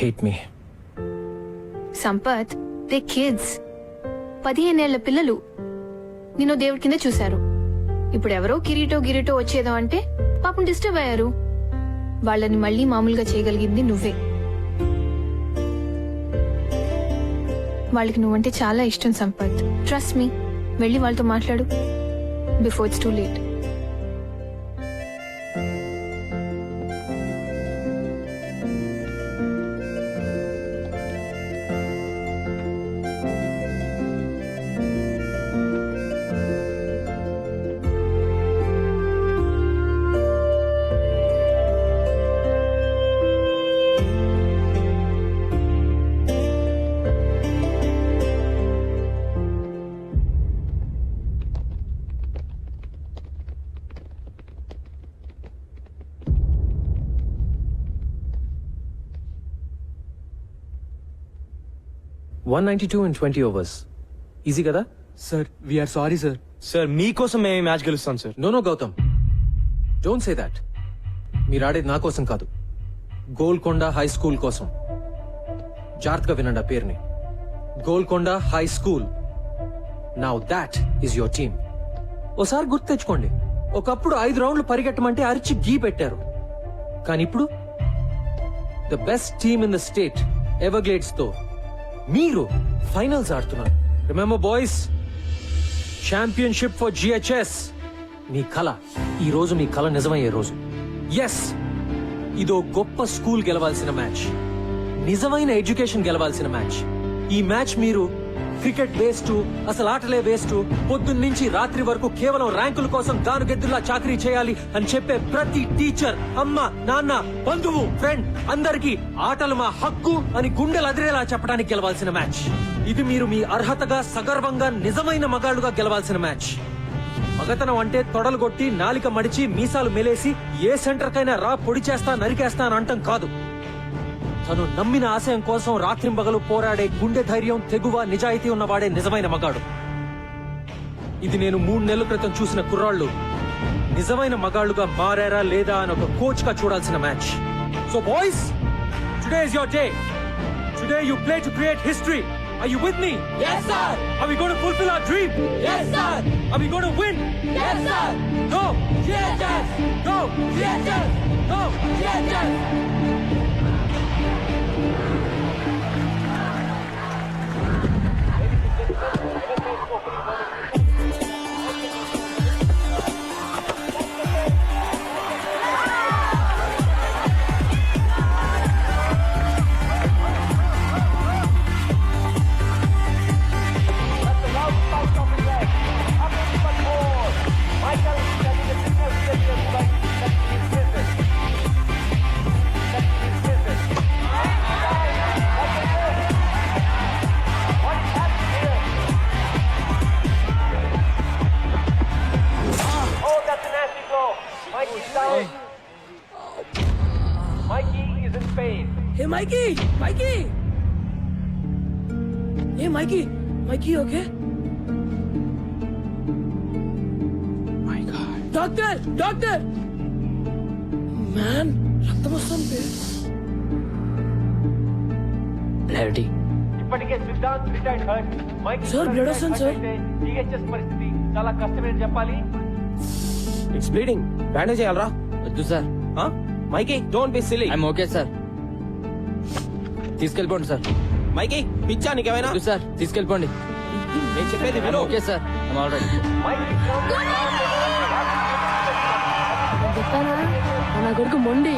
Hate me Sampath they kids పదిహేనేళ్ళ పిల్లలు. నిన్ను దేవుడి కింద చూశారు. ఇప్పుడు ఎవరో కిరీటో గిరీటో వచ్చేదో అంటే పాపం డిస్టర్బ్ అయ్యారు. వాళ్ళని మళ్ళీ మామూలుగా చేయగలిగింది నువ్వే. వాళ్ళకి నువ్వంటే చాలా ఇష్టం సంపత్. ట్రస్ట్ మీ వెళ్ళి వాళ్ళతో మాట్లాడు. Before it's too late one ninety two and twenty overs easy కదా? Sir we are sorry sir sir మీకోసం మేము మ్యాచ్ గెలుస్తాం sir no no Gautam don't say that మీరు ఆడేది నా కోసం కాదు. గోల్కొండ హై స్కూల్ కోసం. జాగ్రత్తగా వినండి ఆ పేరుని. Golconda high school. Now that is your team ఓసారి గుర్తు తెచ్చుకోండి. ఒకప్పుడు ఐదు రౌండ్లు పరిగెట్టమంటే అరిచి గీ పెట్టారు. కానీ ఇప్పుడు the best team in the state ఎవర్గ్లేడ్స్తో మీరు ఫైనల్స్ ఆడుతున్నారు. Remember boys championship for GHS మీ కళ ఈ రోజు మీ కళ నిజమయ్యే రోజు. ఎస్ ఇదో గొప్ప స్కూల్ గెలవాల్సిన మ్యాచ్ నిజమైన ఎడ్యుకేషన్ గెలవాల్సిన మ్యాచ్ ఈ మ్యాచ్ మీరు క్రికెట్ వేస్ట్ అసలు ఆటలే వేస్ట్. పొద్దున్న రాత్రి వరకు కేవలం ర్యాంకుల కోసం దాని గెద్దుల్లా చాకరీ చేయాలి అని చెప్పే ప్రతి టీచర్ అమ్మ నాన్న బంధువు ఫ్రెండ్ అందరికీ ఆటలు మా హక్కు అని గుండెలు అదిరేలా చెప్పడానికి గెలవాల్సిన మ్యాచ్. ఇది మీరు మీ అర్హతగా సగర్వంగా నిజమైన మగాళ్ళుగా గెలవాల్సిన మ్యాచ్. మగతనం అంటే తొడలు కొట్టి నాలిక మడిచి మీసాలు మెలేసి ఏ సెంటర్ కైనా రా పొడి చేస్తా నరికేస్తా అని అంటం కాదు. తను నమ్మిన ఆశయం కోసం రాత్రింబగలు పోరాడే గుండె ధైర్యం తెగువ నిజాయితీ ఉన్నవాడే నిజమైన మగాడు ఇది నేను మూడు నెలల క్రితం చూసిన కుర్రాళ్ళు నిజమైన మగాళ్ళుగా మారారా లేదా అని ఒక కోచ్గా చూడాల్సిన match so boys today is your day today you play to create history are you with me Yes, sir. Are we going to fulfill our dream? Yes, sir. Are we going to win? Yes, sir. No! Yes, sir. No! Yes, sir. No! Yes, sir. Mikey is in pain. Hey, Mikey. Mikey. Hey, Mikey. Mikey, okay? My god doctor doctor man రక్తం వస్తుంది clarity ఇప్పటికే Siddhant retired hurt Mike Sir, blood వస్తుంది, sir. THS పరిస్థితి చాలా కష్టమని చెప్పాలి. It's bleeding bandage చేయాలరా. వద్దు sir Mikey don't be silly I'm okay sir తీసుకెళ్ళిపోండి sir. Mikey పిచ్చా నీకేమైనా? వద్దు సార్. తీసుకెళ్ళిపోండి. నేను చెప్పేది విను. Okay sir I'm all right Mike చెప్పానా నా కొడుకు మొండి.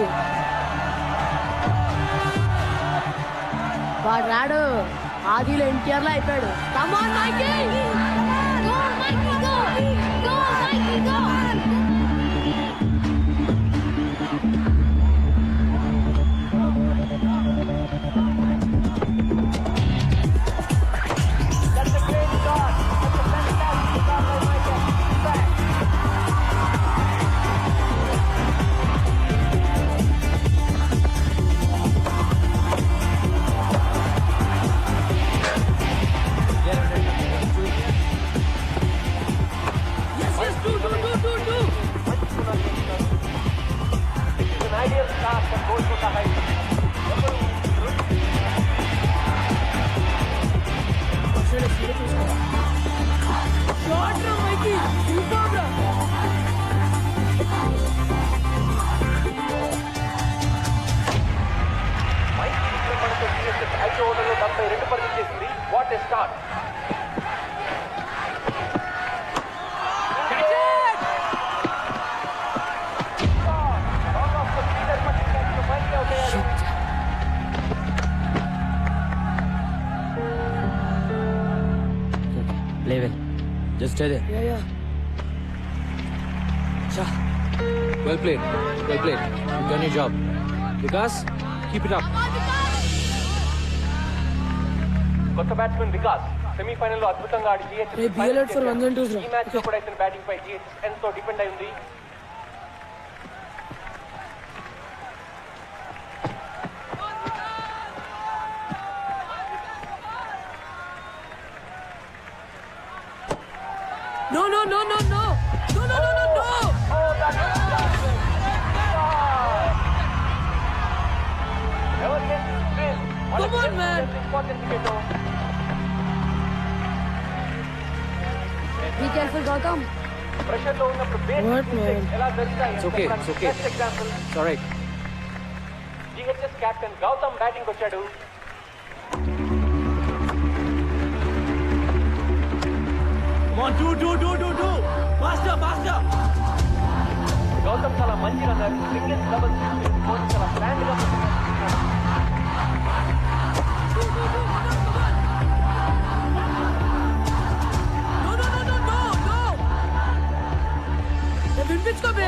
వాడు రాడు. ఆదిలో ఎన్టీఆర్లో అయిపోయాడు stay they well played well played you done your job Vikas keep it up కొత్త బ్యాట్స్మెన్ వికాస్ సెమీఫైనల్లో అద్భుతంగా ఆడి GH ఈ మ్యాచ్లో కూడా ఇతని బ్యాటింగ్ పై GH ఎంతో డిపెండ్ అయి ప్రెషర్ లో ఉన్నప్పుడు basic What, mistakes man? ఎలా జరుగుతాయి It's okay, it's okay. Best example alright GHS captain Gautam batting వచ్చాడు గౌతమ్ చాలా మంచి రన్నర్ సింగిల్స్ డబుల్ చాలా ప్లాన్ ఏ, వినిపించుకో బే.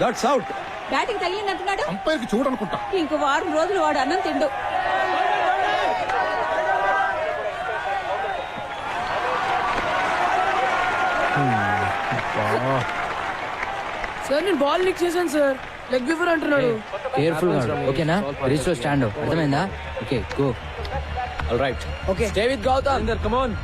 దట్స్ అవుట్ బ్యాటింగ్ తగిలిందంటున్నాడు? అంపైర్కి చూడనుకుంటా. ఇంకో వారం రోజులు వాడు అన్నం తిండు. సార్ నేను బాల్ లిక్ చేశాను సార్. లెగ్ బిఫోర్ అంటున్నాడు కేర్ఫుల్గా ఓకేనా రీచ్ స్టాండ్ అర్థమైందా okay go all right okay stay with Gautam అందర్ కమ్ ఆన్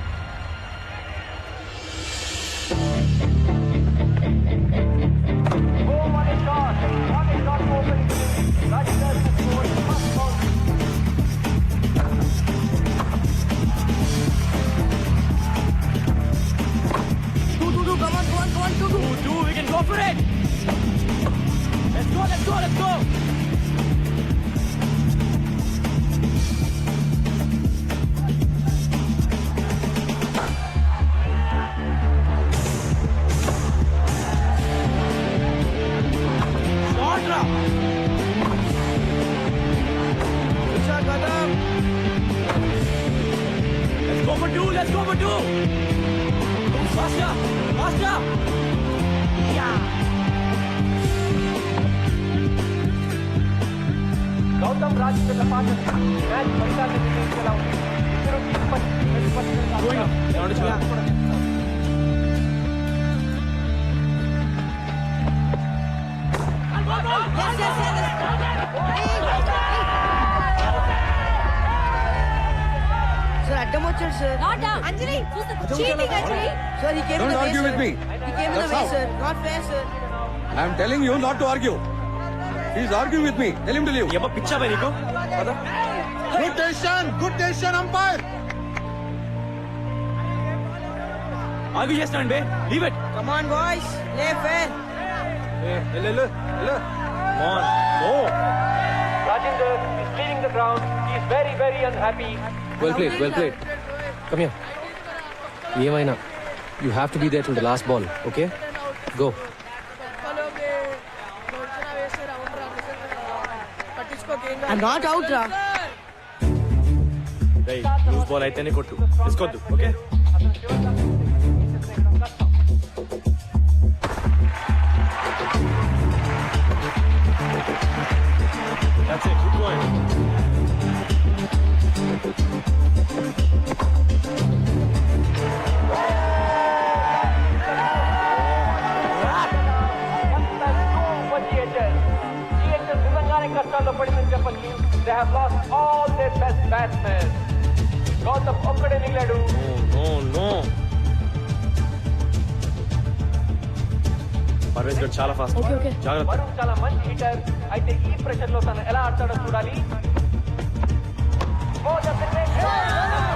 గౌతమ్ రాజేంద్ర పాఠం మ్యాచ్ ఫలితాన్ని నిర్ణయించేలా ఉంది. ఇద్దరు సార్ అడ్డం వచ్చాడు sir not Anjali cheating Anjali. Sir he came way how. Sir not fair sir I'm telling you not to argue is argue with me tell him to leave ఏమో పిచ్చా బై నీకు? Good decision good decision umpire ఆగి చేస్తాను బే. Leave it come on boys play fair Rajendra is leaving the ground. He is very, very unhappy. Well played well played come here ఏమైనా you have to be there till the last ball okay go I not out రా loose ball అయితేనే కొట్టు. తీసుకోద్దు okay they have lost all their best batsmen Gautam ఒక్కడే మిగిలాడు. No, no. Parvez గారు చాలా fast జాగ్రత్త. వరుణ్ చాలా మంచి హిటర్ అయితే ఈ ప్రెషర్లో తను ఎలా ఆడతాడో చూడాలి. Oh, that's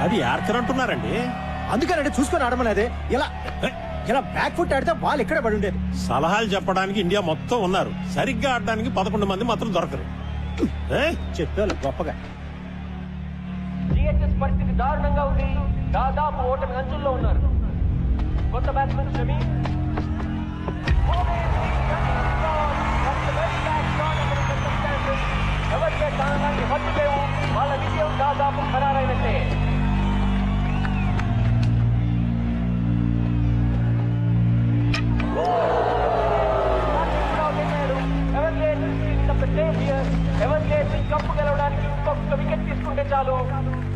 అది యార్కర్ అంటున్నారండి. అందుకనంటే చూసుకొని ఆడమనేదే ఇలా ఇలా బ్యాక్ ఫుట్ ఆడితే బాల్ ఇక్కడే పడి ఉండేది. సలహాలు చెప్పడానికి ఇండియా మొత్తం ఉన్నారు. సరిగ్గా ఆడడానికి పదకొండు మంది మాత్రం దొరకరు. ఏ? చెప్పారు గొప్పగా. జిహెచ్ఎస్ పరిస్థితి దారుణంగా ఉంది. దాదాపు ఓటమి అంచుల్లో ఉన్నారు. కొత్త బ్యాట్స్మెన్ షమి. ఎవరికే కారణాన్ని హద్దు లేవు. వాళ్ళ విజయం దాదాపు ఖరారైనట్టే. चालू